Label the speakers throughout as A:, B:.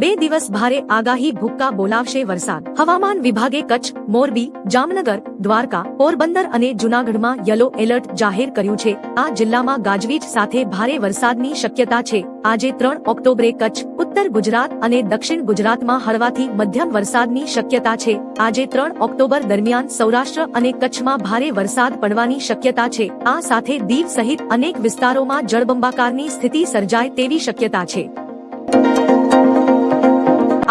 A: બે દિવસ ભારે આગાહી ભૂક્કા બોલાવશે વરસાદ. હવામાન વિભાગે કચ્છ, મોરબી, જામનગર, દ્વારકા, પોરબંદર અને જુનાગઢમાં યલો એલર્ટ જાહેર કર્યું છે. આ જિલ્લામાં ગાજવીજ સાથે ભારે વરસાદની શક્યતા છે. આજે ત્રણ ઓક્ટોબરે કચ્છ, ઉત્તર ગુજરાત અને દક્ષિણ ગુજરાતમાં હળવાથી મધ્યમ વરસાદની શક્યતા છે. આજે ત્રણ ઓક્ટોબર દરમિયાન સૌરાષ્ટ્ર અને કચ્છમાં ભારે વરસાદ પડવાની શક્યતા છે. આ સાથે દીવ સહિત અનેક વિસ્તારોમાં જળબંબાકારની સ્થિતિ સર્જાય તેવી શક્યતા છે.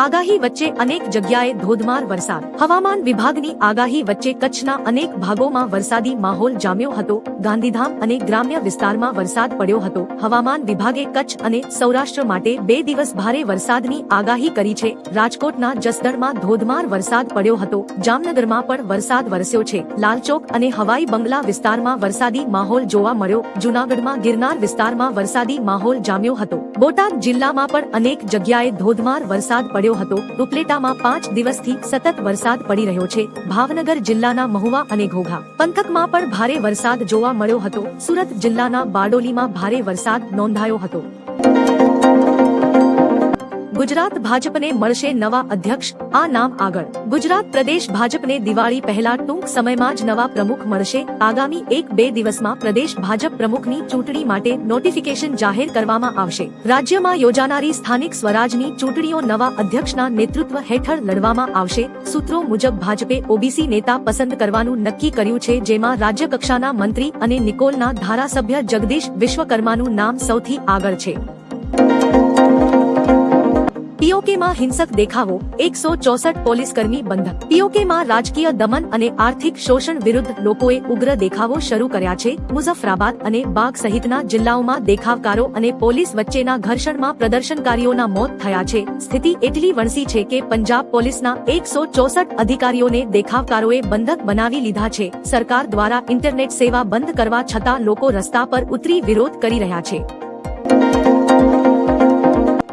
A: આગાહી વચ્ચે અનેક જગ્યાએ ધોધમાર વરસાદ. હવામાન વિભાગની આગાહી વચ્ચે કચ્છના અનેક ભાગોમાં વરસાદી માહોલ જામ્યો હતો. ગાંધીધામ અને ગ્રામ્ય વિસ્તારમાં વરસાદ પડ્યો હતો. હવામાન વિભાગે કચ્છ અને સૌરાષ્ટ્ર માટે બે દિવસ ભારે વરસાદની આગાહી કરી છે. રાજકોટના જસદણમાં ધોધમાર વરસાદ પડ્યો હતો. જામનગરમાં પણ વરસાદ વરસ્યો છે. લાલચોક અને હવાઈ બંગલા વિસ્તારમાં વરસાદી માહોલ જોવા મળ્યો. જુનાગઢમાં ગિરનાર વિસ્તારમાં વરસાદી માહોલ જામ્યો હતો. બોટાદ જિલ્લામાં પણ અનેક જગ્યાએ ધોધમાર વરસાદ પડ્યો હતો ઉપલેટામાં પાંચ દિવસથી સતત વરસાદ પડી રહ્યો છે. ભાવનગર જિલ્લાના મહુવા અને ઘોઘા પંથકમાં પણ ભારે વરસાદ જોવા મળ્યો હતો. સુરત જિલ્લાના બારડોલીમાં ભારે વરસાદ નોંધાયો હતો. ગુજરાત ભાજપને મળશે નવા અધ્યક્ષ. આ નામ આગળ. ગુજરાત પ્રદેશ ભાજપને દિવાળી પહેલા ટૂંક સમયમાં જ નવા પ્રમુખ મળશે. આગામી એક બે દિવસમાં પ્રદેશ ભાજપ પ્રમુખની ચૂંટણી માટે નોટિફિકેશન જાહેર કરવામાં આવશે. રાજ્યમાં યોજાનારી સ્થાનિક સ્વરાજની ચૂંટણીઓ નવા અધ્યક્ષના નેતૃત્વ હેઠળ લડવામાં આવશે. સૂત્રો મુજબ ભાજપે ઓબીસી નેતા પસંદ કરવાનું નક્કી કર્યું છે, જેમાં રાજ્ય કક્ષાના મંત્રી અને નિકોલના ધારાસભ્ય જગદીશ વિશ્વકર્માનું નામ સૌથી આગળ છે. પીઓકેમાં હિંસક દેખાવો, એકસો ચોસઠ પોલીસ કર્મી બંધક પીઓકેમાં રાજકીય દમન અને આર્થિક શોષણ વિરુદ્ધ લોકોએ ઉગ્ર દેખાવો શરૂ કર્યા છે. મુઝફ્ફરાબાદ અને બાગ સહિતના જિલ્લાઓમાં દેખાવકારો અને પોલીસ વચ્ચેના ઘર્ષણમાં પ્રદર્શનકારીઓના મોત થયા છે. સ્થિતિ એટલી વણસી છે કે પંજાબ પોલીસના એકસો ચોસઠ અધિકારીઓને દેખાવકારોએ બંધક બનાવી લીધા છે. સરકાર દ્વારા ઇન્ટરનેટ સેવા બંધ કરવા છતાં લોકો રસ્તા પર ઉતરી વિરોધ કરી રહ્યા છે.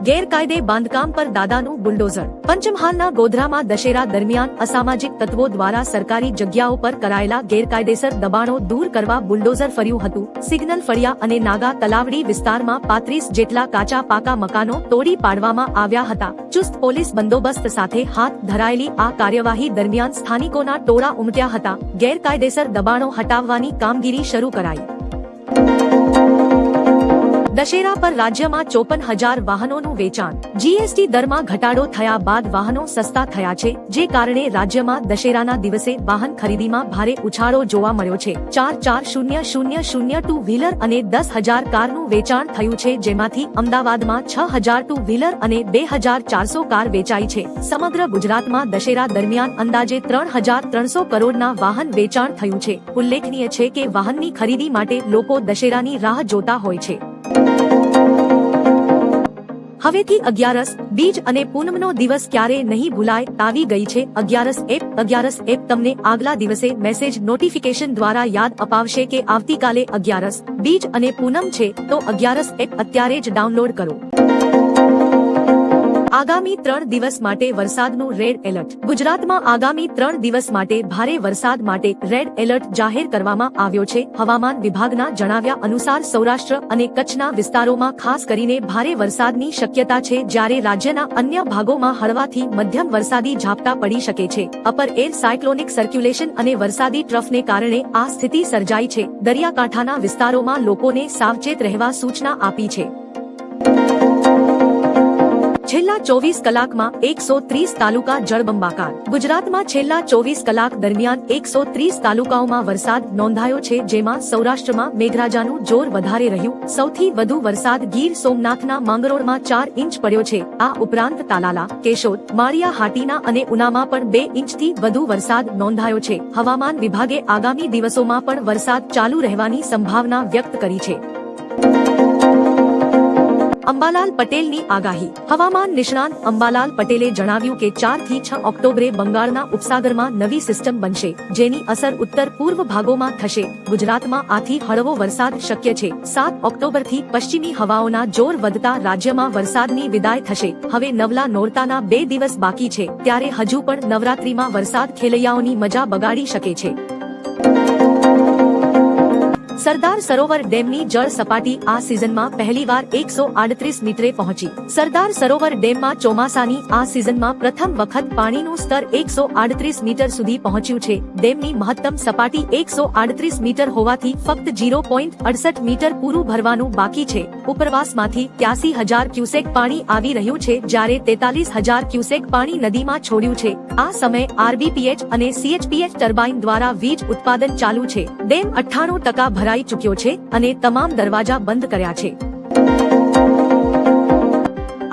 A: ગેરકાયદે બાંધકામ પર દાદાનું બુલડોઝર. પંચમહાલના ગોધરામાં દશેરા દરમિયાન અસામાજિક તત્વો દ્વારા સરકારી જગ્યાઓ પર કરાયેલા ગેરકાયદેસર દબાણો દૂર કરવા બુલડોઝર ફર્યું હતું. સિગ્નલ ફળિયા અને નાગા તલાવડી વિસ્તારમાં પાંત્રીસ જેટલા કાચા પાકા મકાનો તોડી પાડવામાં આવ્યા હતા. ચુસ્ત પોલીસ બંદોબસ્ત સાથે હાથ ધરાયેલી આ કાર્યવાહી દરમિયાન સ્થાનિકોના ટોળા ઉમટ્યા હતા. ગેરકાયદેસર દબાણો હટાવવાની કામગીરી શરૂ કરાઈ. દશેરા પર રાજ્યમાં ચોપન હજાર વાહનોનું વેચાણ. જીએસટી દરમાં ઘટાડો થયા બાદ વાહનો સસ્તા થયા છે, જે કારણે રાજ્યમાં દશેરાના દિવસે વાહન ખરીદીમાં ભારે ઉછાળો જોવા મળ્યો છે. ચાર ચાર શૂન્ય શૂન્ય શૂન્ય ટુ વ્હીલર અને દસ હજાર કારનું વેચાણ થયું છે, જેમાંથી અમદાવાદમાં છ હજાર ટુ વ્હીલર અને બે હજાર ચારસો કાર વેચાઈ છે. સમગ્ર ગુજરાતમાં દશેરા દરમિયાન અંદાજે ત્રણ હજાર ત્રણસો કરોડના વાહન વેચાણ થયું છે. ઉલ્લેખનીય છે કે વાહનની ખરીદી માટે લોકો દશેરાની રાહ જોતા હોય છે. હવેથી અગિયારસ બીજ અને પૂનમનો દિવસ ક્યારે નહીં ભૂલાય આવી ગઈ છે. અગિયારસ એપ અગિયારસ એપ તમને આગલા દિવસે મેસેજ નોટિફિકેશન દ્વારા યાદ અપાવશે કે આવતીકાલે અગિયારસ બીજ અને પૂનમ છે તો અગિયારસ એપ અત્યારે જ ડાઉનલોડ કરો. આગામી ત્રણ દિવસ માટે વરસાદનું રેડ એલર્ટ. ગુજરાતમાં આગામી ત્રણ દિવસ માટે ભારે વરસાદ માટે રેડ એલર્ટ જાહેર કરવામાં આવ્યો છે. હવામાન વિભાગના જણાવ્યા અનુસાર સૌરાષ્ટ્ર અને કચ્છના વિસ્તારોમાં ખાસ કરીને ભારે વરસાદની શક્યતા છે જ્યારે રાજ્યના અન્ય ભાગોમાં હળવાથી મધ્યમ વરસાદી ઝાપટા પડી શકે છે. અપર એર સાયક્લોનિક સર્ક્યુલેશન અને વરસાદી ટ્રફને કારણે આ સ્થિતિ સર્જાઈ છે. દરિયાકાંઠાના વિસ્તારોમાં લોકોને સાવચેત રહેવા સૂચના આપી છે. છેલ્લા ચોવીસ કલાકમાં એકસો ત્રીસ તાલુકા જળબંબાકાર. ગુજરાતમાં છેલ્લા ચોવીસ કલાક દરમિયાન એકસો ત્રીસ તાલુકાઓમાં વરસાદ નોંધાયો છે, જેમાં સૌરાષ્ટ્રમાં મેઘરાજાનું જોર વધારે રહ્યું. સૌથી વધુ વરસાદ ગીર સોમનાથના માંગરોળમાં ચાર ઇંચ પડ્યો છે. આ ઉપરાંત તાલાલા, કેશોદ, માળિયા, હાટીના અને ઉનામાં પણ બે ઇંચથી વધુ વરસાદ નોંધાયો છે. હવામાન વિભાગે આગામી દિવસોમાં પણ વરસાદ ચાલુ રહેવાની સંભાવના વ્યક્ત કરી છે. અંબાલાલ પટેલની આગાહી. હવામાન નિષ્ણાંત અંબાલાલ પટેલે જણાવ્યું કે ચારથી છ ઓક્ટોબરે બંગાળના ઉપસાગરમાં નવી સિસ્ટમ બનશે, જેની અસર ઉત્તર પૂર્વ ભાગોમાં થશે. ગુજરાતમાં આથી હળવો વરસાદ શક્ય છે. સાત ઓક્ટોબરથી પશ્ચિમી હવાઓના જોર વધતા રાજ્યમાં વરસાદની વિદાય થશે. હવે નવલા નોરતાના બે દિવસ બાકી છે, ત્યારે હજુ પણ નવરાત્રીમાં વરસાદ ખેલૈયાઓની મજા બગાડી શકે છે. સરદાર સરોવર ડેમની જળ સપાટી આ સિઝનમાં પહેલીવાર એકસો આડત્રીસ મીટરે પહોંચી. સરદાર સરોવર ડેમમાં ચોમાસાની આ સિઝનમાં પ્રથમ વખત પાણીનું સ્તર એકસો આડત્રીસ મીટર સુધી પહોંચ્યું છે. ડેમની મહત્તમ સપાટી એકસો આડત્રીસ મીટર હોવાથી ફક્ત જીરો પોઈન્ટ અડસઠ મીટર પૂરું ભરવાનું બાકી છે. ઉપરવાસમાંથી ત્યાસી હજાર ક્યુસેક પાણી આવી રહ્યું છે, જ્યારે તેતાલીસ હજાર ક્યુસેક પાણી નદીમાં છોડ્યું છે. આ સમયે આરબીપીએચ અને સીએચપીએચ ટર્બાઇન દ્વારા વીજ ઉત્પાદન ચાલુ છે. ડેમ અઠ્ઠાણું ટકા ભરાઈ ચૂક્યો છે અને તમામ દરવાજા બંધ કર્યા છે.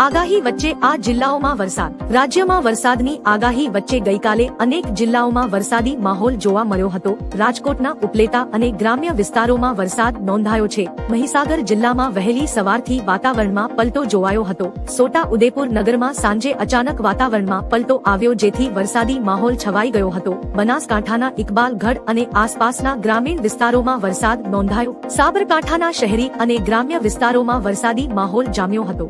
A: આગાહી વચ્ચે આ જિલ્લાઓમાં વરસાદ. રાજ્યમાં વરસાદની આગાહી વચ્ચે ગઈકાલે અનેક જિલ્લાઓમાં વરસાદી માહોલ જોવા મળ્યો હતો. રાજકોટના ઉપલેટા અને ગ્રામ્ય વિસ્તારોમાં વરસાદ નોંધાયો છે. મહીસાગર જિલ્લામાં વહેલી સવારથી વાતાવરણમાં પલટો જોવાયો હતો. સોટા ઉદેપુર નગરમાં સાંજે અચાનક વાતાવરણમાં પલટો આવ્યો જેથી વરસાદી માહોલ છવાઈ ગયો હતો. બનાસકાંઠાના ઇકબાલગઢ અને આસપાસના ગ્રામીણ વિસ્તારોમાં વરસાદ નોંધાયો. સાબરકાંઠાના શહેરી અને ગ્રામ્ય વિસ્તારોમાં વરસાદી માહોલ જામ્યો હતો.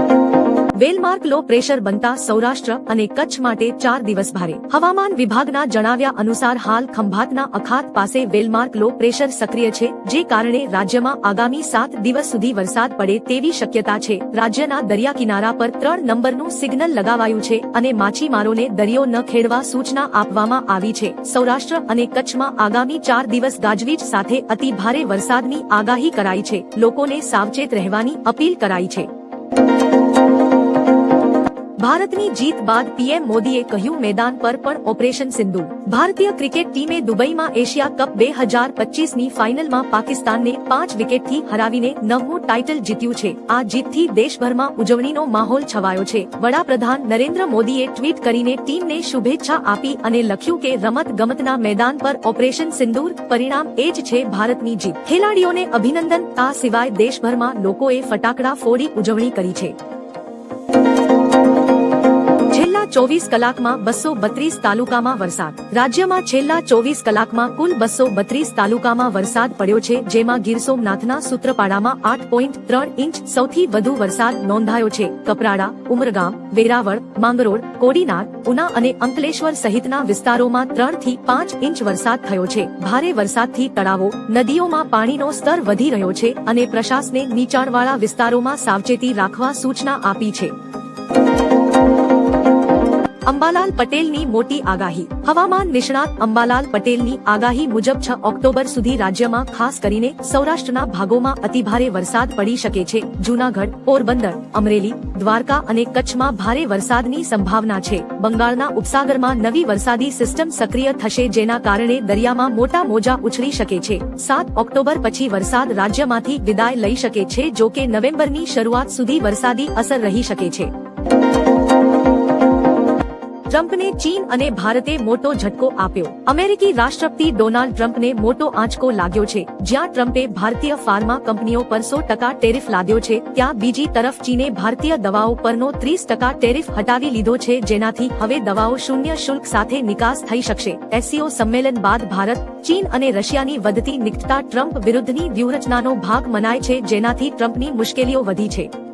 A: વેલમાર્ક લો પ્રેશર બનતા સૌરાષ્ટ્ર અને કચ્છ માટે ચાર દિવસ ભારે. હવામાન વિભાગના જણાવ્યા અનુસાર હાલ ખંભાતના અખાત પાસે વેલમાર્ક લો પ્રેશર સક્રિય છે, જે કારણે રાજ્યમાં આગામી સાત દિવસ સુધી વરસાદ પડે તેવી શક્યતા છે. રાજ્યના દરિયા કિનારા પર ત્રણ નંબરનું સિગ્નલ લગાવાયું છે અને માછીમારોને દરિયો ન ખેડવા સૂચના આપવામાં આવી છે. સૌરાષ્ટ્ર અને કચ્છમાં આગામી ચાર દિવસ ગાજવીજ સાથે અતિ ભારે વરસાદની આગાહી કરાઈ છે. લોકોને સાવચેત રહેવાની અપીલ કરાઈ છે. ભારતની જીત બાદ પીએમ મોદીએ કહ્યું, મેદાન પર પણ ઓપરેશન સિંધુ. ભારતીય ક્રિકેટ ટીમે દુબઈમાં એશિયા કપ બે હજાર પચીસની ફાઇનલમાં પાકિસ્તાનને પાંચ વિકેટથી હરાવીને નવમું ટાઇટલ જીત્યું છે. આ જીતથી દેશભરમાં ઉજવણીનો માહોલ છવાયો છે. વડાપ્રધાન નરેન્દ્ર મોદીએ ટ્વીટ કરીને ટીમને શુભેચ્છા આપી અને લખ્યું કે રમત ગમતના મેદાન પર ઓપરેશન સિંદૂર પરિણામ એ જ છે ભારતની જીત. ખેલાડીઓને અભિનંદન આ સિવાય દેશભરમાં લોકોએ ફટાકડા ફોડી ઉજવણી કરી છે. છેલ્લા ચોવીસ કલાકમાં બસો બત્રીસ તાલુકામાં વરસાદ. રાજ્યમાં છેલ્લા ચોવીસ કલાકમાં કુલ બસો બત્રીસ તાલુકામાં વરસાદ પડ્યો છે, જેમાં ગીર સોમનાથના સૂત્રપાડામાં આઠ પોઈન્ટ ત્રણ ઇંચ સૌથી વધુ વરસાદ નોંધાયો છે. કપરાડા, ઉમરગામ, વેરાવળ, માંગરોળ, કોડીનાર, ઉના અને અંકલેશ્વર સહિતના વિસ્તારોમાં ત્રણથી પાંચ ઇંચ વરસાદ થયો છે. ભારે વરસાદથી તળાવો, નદીઓમાં પાણીનો સ્તર વધી રહ્યો છે અને પ્રશાસને નીચાણવાળા વિસ્તારોમાં સાવચેતી રાખવા સૂચના આપી છે. અંબાલાલ પટેલની મોટી આગાહી. હવામાન નિષ્ણાત અંબાલાલ પટેલની આગાહી મુજબ છ ઓક્ટોબર સુધી રાજ્યમાં ખાસ કરીને સૌરાષ્ટ્રના ભાગોમાં અતિભારે વરસાદ પડી શકે છે. જૂનાગઢ, પોરબંદર, અમરેલી, દ્વારકા અને કચ્છમાં ભારે વરસાદની સંભાવના છે. બંગાળના ઉપસાગરમાં નવી વરસાદી સિસ્ટમ સક્રિય થશે જેના કારણે દરિયામાં મોટા મોજા ઉછળી શકે છે. સાત ઓક્ટોબર પછી વરસાદ રાજ્યમાંથી વિદાય લઈ શકે છે, જો કે નવેમ્બરની શરૂઆત સુધી વરસાદી અસર રહી શકે છે. ટ્રમ્પને ચીન અને ભારતે મોટો ઝટકો આપ્યો. અમેરિકી રાષ્ટ્રપતિ ડોનાલ્ડ ટ્રમ્પને મોટો આંચકો લાગ્યો છે. જ્યાં ટ્રમ્પે ભારતીય ફાર્મા કંપનીઓ પર સો ટકા ટેરિફ લાદ્યો છે, ત્યાં બીજી તરફ ચીને ભારતીય દવાઓ પરનો ત્રીસ ટકા ટેરિફ હટાવી લીધો છે, જેનાથી હવે દવાઓ શૂન્ય શુલ્ક સાથે નિકાસ થઈ શકશે. એસસીઓ સંમેલન બાદ ભારત, ચીન અને રશિયાની વધતી નિકટતા ટ્રમ્પ વિરુદ્ધની વ્યૂહરચનાનો ભાગ મનાય છે, જેનાથી ટ્રમ્પની મુશ્કેલીઓ વધી છે.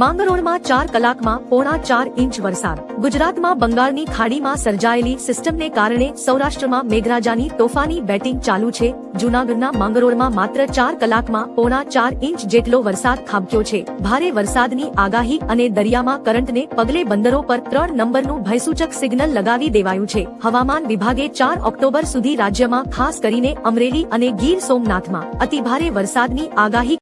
A: માંગરોળમાં ચાર કલાકમાં પોણા ચાર ઇંચ વરસાદ. ગુજરાતમાં બંગાળની ખાડીમાં સર્જાયેલી સિસ્ટમને કારણે સૌરાષ્ટ્રમાં મેઘરાજાની તોફાની બેટિંગ ચાલુ છે. જૂનાગઢના માંગરોળમાં માત્ર ચાર કલાકમાં પોણા ચાર ઇંચ જેટલો વરસાદ ખાબક્યો છે. ભારે વરસાદની આગાહી અને દરિયામાં કરંટને પગલે બંદરો પર ત્રણ નંબરનું ભયસૂચક સિગ્નલ લગાવી દેવાયું છે. હવામાન વિભાગે ચાર ઓક્ટોબર સુધી રાજ્યમાં ખાસ કરીને અમરેલી અને ગીર સોમનાથમાં અતિભારે વરસાદની આગાહી